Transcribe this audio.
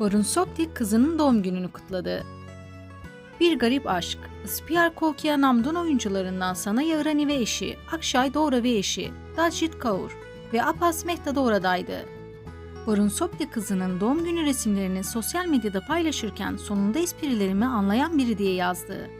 Varun Sopti kızının doğum gününü kutladı. Bir Garip Aşk, Ispiyar Kokya Namdun oyuncularından Sana Yagrani ve eşi, Akşay Doğra ve eşi, Dajit Kaur ve Apas Mehta da oradaydı. Sopti kızının doğum günü resimlerini sosyal medyada paylaşırken sonunda esprilerimi anlayan biri diye yazdı.